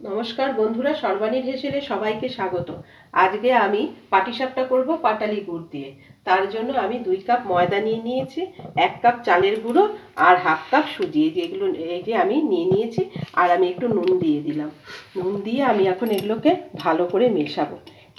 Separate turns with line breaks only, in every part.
নমস্কার বন্ধুরা, সর্বাণীর হেসেলে সবাইকে স্বাগত। আজকে আমি পাটিসাপটা করব পাটালি গুড় দিয়ে। তার জন্য আমি দুই কাপ ময়দা নিয়ে নিয়েছি, এক কাপ চালের গুঁড়ো আর হাফ কাপ সুজি, এই যে এগুলো, এই যে আমি নিয়ে নিয়েছি, আর আমি একটু নুন দিয়ে দিলাম। নুন দিয়ে আমি এখন এগুলোকে ভালো করে মেশাবো।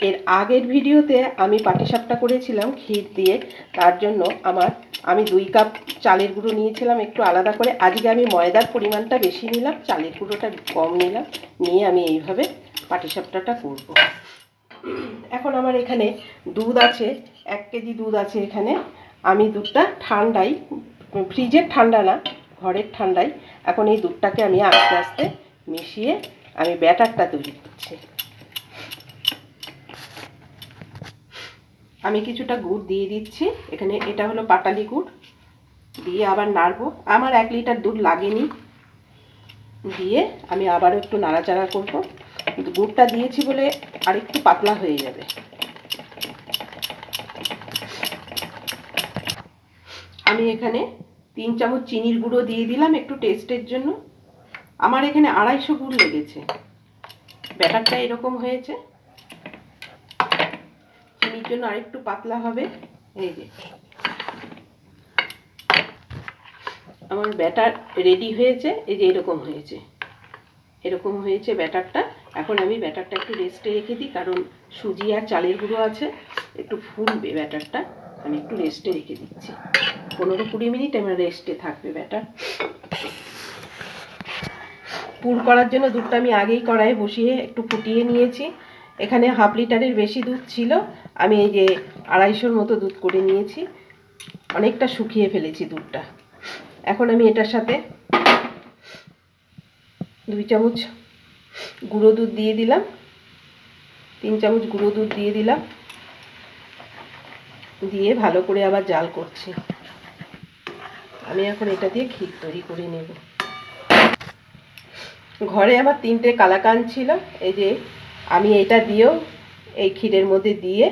এর আগের ভিডিওতে আমি পাটিসাপটা করেছিলাম ক্ষীর দিয়ে, তার জন্য আমার, আমি দুই কাপ চালের গুঁড়ো নিয়েছিলাম একটু আলাদা করে। আজকে আমি ময়দার পরিমাণটা বেশি নিলাম, চালের গুঁড়োটা কম নিলাম, নিয়ে আমি এইভাবে পাটিসাপটাটা করব। এখন আমার এখানে দুধ আছে, এক কেজি দুধ আছে এখানে। আমি দুধটা ঠান্ডাই, ফ্রিজের ঠান্ডা না, ঘরের ঠান্ডাই। এখন এই দুধটাকে আমি আস্তে আস্তে মিশিয়ে আমি ব্যাটারটা তৈরি করছি। আমি কিছুটা গুড় দিয়ে দিচ্ছি। এখানে এটা হলো পাটালি গুড়। দিয়ে আবার নাড়বো। আমার এক লিটার দুধ লাগেনি। দিয়ে আমি আবারও একটু নাড়াচাড়া করব। গুড়টা দিয়েছি বলে আরেকটু পাতলা হয়ে যাবে। আমি এখানে তিন চামচ চিনির গুঁড়ো দিয়ে দিলাম একটু টেস্টের জন্য। আমার এখানে আড়াইশো গুড় লেগেছে। ব্যাটারটা এরকম হয়েছে। চিনির জন্য আরেকটু পাতলা হবে। এই যে। আমার ব্যাটার রেডি হয়েছে। এই যে এরকম হয়েছে। এরকম হয়েছে ব্যাটারটা। এখন আমি ব্যাটারটা একটু রেস্টে রেখে দিই, কারণ সুজি আর চালের গুঁড়ো আছে। একটু ফুলবে ব্যাটারটা। আমি একটু রেস্টে রেখে দিচ্ছি। পনেরো কুড়ি মিনিট আমার রেস্টে থাকবে ব্যাটার। পুর করার জন্য দুধটা আমি আগেই কড়াইয়ে বসিয়ে একটু ফুটিয়ে নিয়েছি। এখানে হাফ লিটারের বেশি দুধ ছিল। আমি এই যে আড়াইশোর মতো দুধ করে নিয়েছি। অনেকটা শুকিয়ে ফেলেছি দুধটা। এখন আমি এটার সাথে দুই চামচ গুঁড়ো দুধ দিয়ে দিলাম। তিন চামচ গুঁড়ো দুধ দিয়ে দিলাম। দিয়ে ভালো করে আবার জাল করছি। আমি এখন এটা দিয়ে ক্ষীর তৈরি করে নেব। ঘরে আমার তিনটে কালাকান ছিল। এই যে আমি এটা দিয়েও এই ক্ষীরের মধ্যে দিয়ে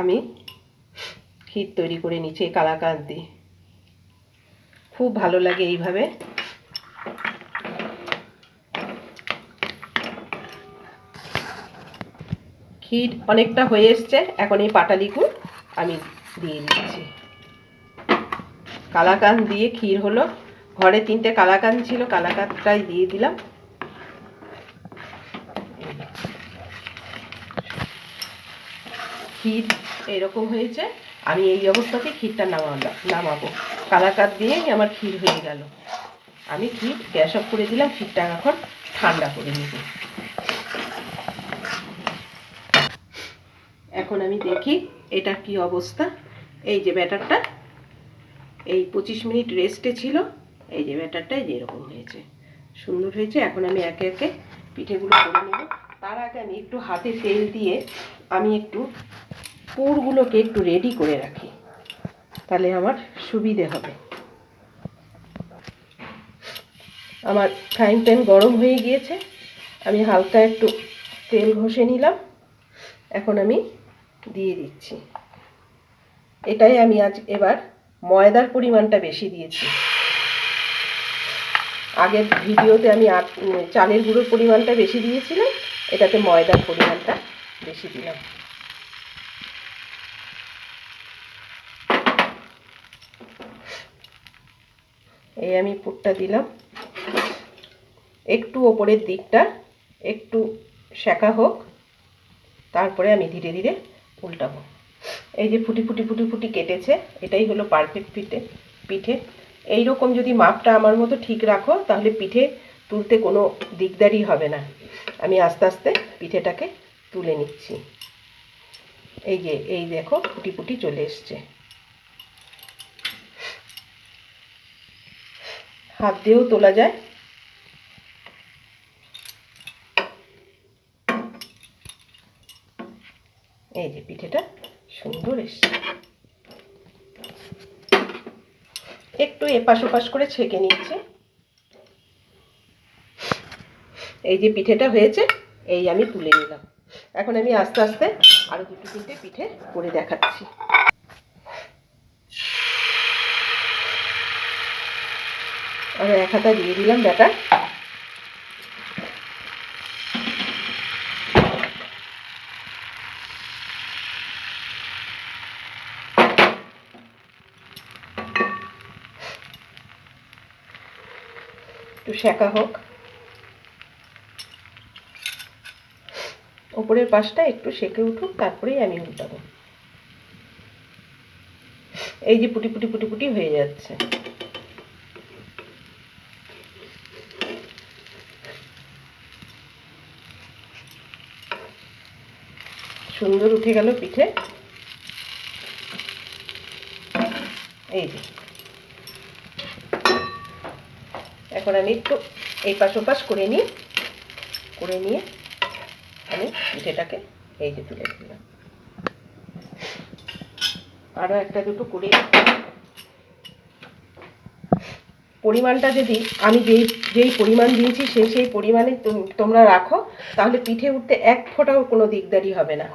আমি ক্ষীর তৈরি করে নিচ্ছি, এই কালাকান দিয়ে খুব ভালো লাগে এইভাবে। ক্ষীর অনেকটা হয়ে এসছে, এখন এই পাটালি আমি দিয়ে দিচ্ছি। কালাকান দিয়ে ক্ষীর হলো, ঘরে তিনটে কালাকান ছিল কালাকানটাই দিয়ে দিলাম। ক্ষীর এরকম হয়েছে। আমি এই অবস্থাতে ক্ষীরটা নামালাম নামাবো। কালাকাত দিয়েই আমার ক্ষীর হয়ে গেল। আমি ক্ষীর গ্যাস অফ করে দিলাম, ক্ষীরটা এখন ঠান্ডা করে নেব। এখন আমি দেখি এটা কি অবস্থা। এই যে ব্যাটারটা, এই পঁচিশ মিনিট রেস্টে ছিল। এই যে ব্যাটারটা, এই যে এরকম হয়েছে। সুন্দর হয়েছে। এখন আমি একে একে পিঠেগুলো করে নেব। তার আগে আমি একটু হাতে তেল দিয়ে আমি একটু পুরগুলোকে একটু রেডি করে রাখি। তাহলে আমার সুবিধে হবে। আমার ফ্রাইং প্যান গরম হয়ে গিয়েছে। আমি হালকা একটু তেল ঘষে নিলাম। এখন আমি দিয়ে দিচ্ছি। এটাই আমি আজ এবার ময়দার পরিমাণটা বেশি দিয়েছি। আগের ভিডিওতে আমি চালের গুঁড়োর পরিমাণটা বেশি দিয়েছিলাম। এটাতে ময়দার পরিমাণটা বেশি দিলাম। এই আমি পুরটা দিলাম। একটু ওপরের দিকটা একটু শেখা হোক, তারপরে আমি ধীরে ধীরে উল্টাবো। এই যে ফুটি ফুটি ফুটি ফুটি কেটেছে, এটাই হলো পারফেক্ট পিঠে। পিঠে এই রকম যদি মাপটা আমার মতো ঠিক রাখো, তাহলে পিঠে তুলতে কোনো দিকদারি হবে না। আমি আস্তে আস্তে পিঠেটাকে তুলে নিচ্ছি। এই যে, এই দেখো ফুটি ফুটি চলে এসছে। হাত দিয়েও তোলা যায়। এই যে, পিঠেটা সুন্দর এসছে। একটু এপাশ ওপাশ করে ছেঁকে নিচ্ছে। এই যে পিঠেটা হয়েছে, এই আমি তুলে নিলাম। এখন আমি আস্তে আস্তে আরও দুটো তিনটে পিঠে করে দেখাচ্ছি। আমি এক হাতা দিয়ে দিলাম ব্যাটার। একটু শেখা হোক। ওপরের পাশটা একটু সেঁকে উঠুক, তারপরেই আমি উল্টাবো। এই যে পুটি পুটি পুটি পুটি হয়ে যাচ্ছে। সুন্দর উঠে গেল পিঠে। এই যে। এখন আমি একটু এই পাশ ওপাশ করে নিই, করে নিয়ে আমি পিঠেটাকে এই যে তুলে দিলাম। আরও একটা দুটো করে পরিমাণটা যদি আমি যেই যেই পরিমাণ দিয়েছি সেই সেই পরিমাণে তোমরা রাখো, তাহলে পিঠে উঠতে এক ফোঁটাও কোনো দিকদারি হবে না।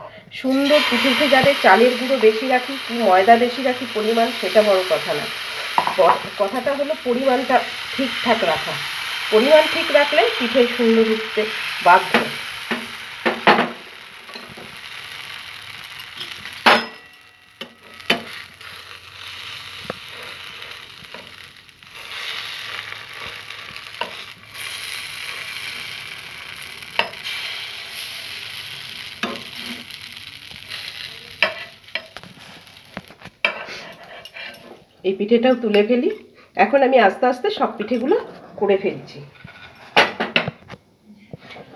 সুন্দর পিঠে উঠে যাবে, চালের গুঁড়ো বেশি রাখি কি ময়দা বেশি রাখি পরিমাণ সেটা বড় কথা না। কথাটা হলো পরিমাণটা ঠিকঠাক রাখা। পরিমাণ ঠিক রাখলে পিঠে সুন্দর উঠতে বাধ্য। এই পিঠেটাও তুলে ফেলি। এখন আমি আস্তে আস্তে সব পিঠেগুলো করে ফেলছি।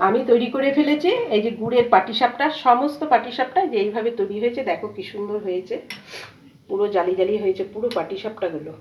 আমি তৈরি করে ফেলেছি, এই যে গুড়ের পাটিসাপটা, সমস্ত পাটিসাপটা যে এইভাবে তৈরি হয়েছে, দেখো কি সুন্দর হয়েছে। পুরো জালি জালি হয়েছে, পুরো পাটিসাপটাগুলো।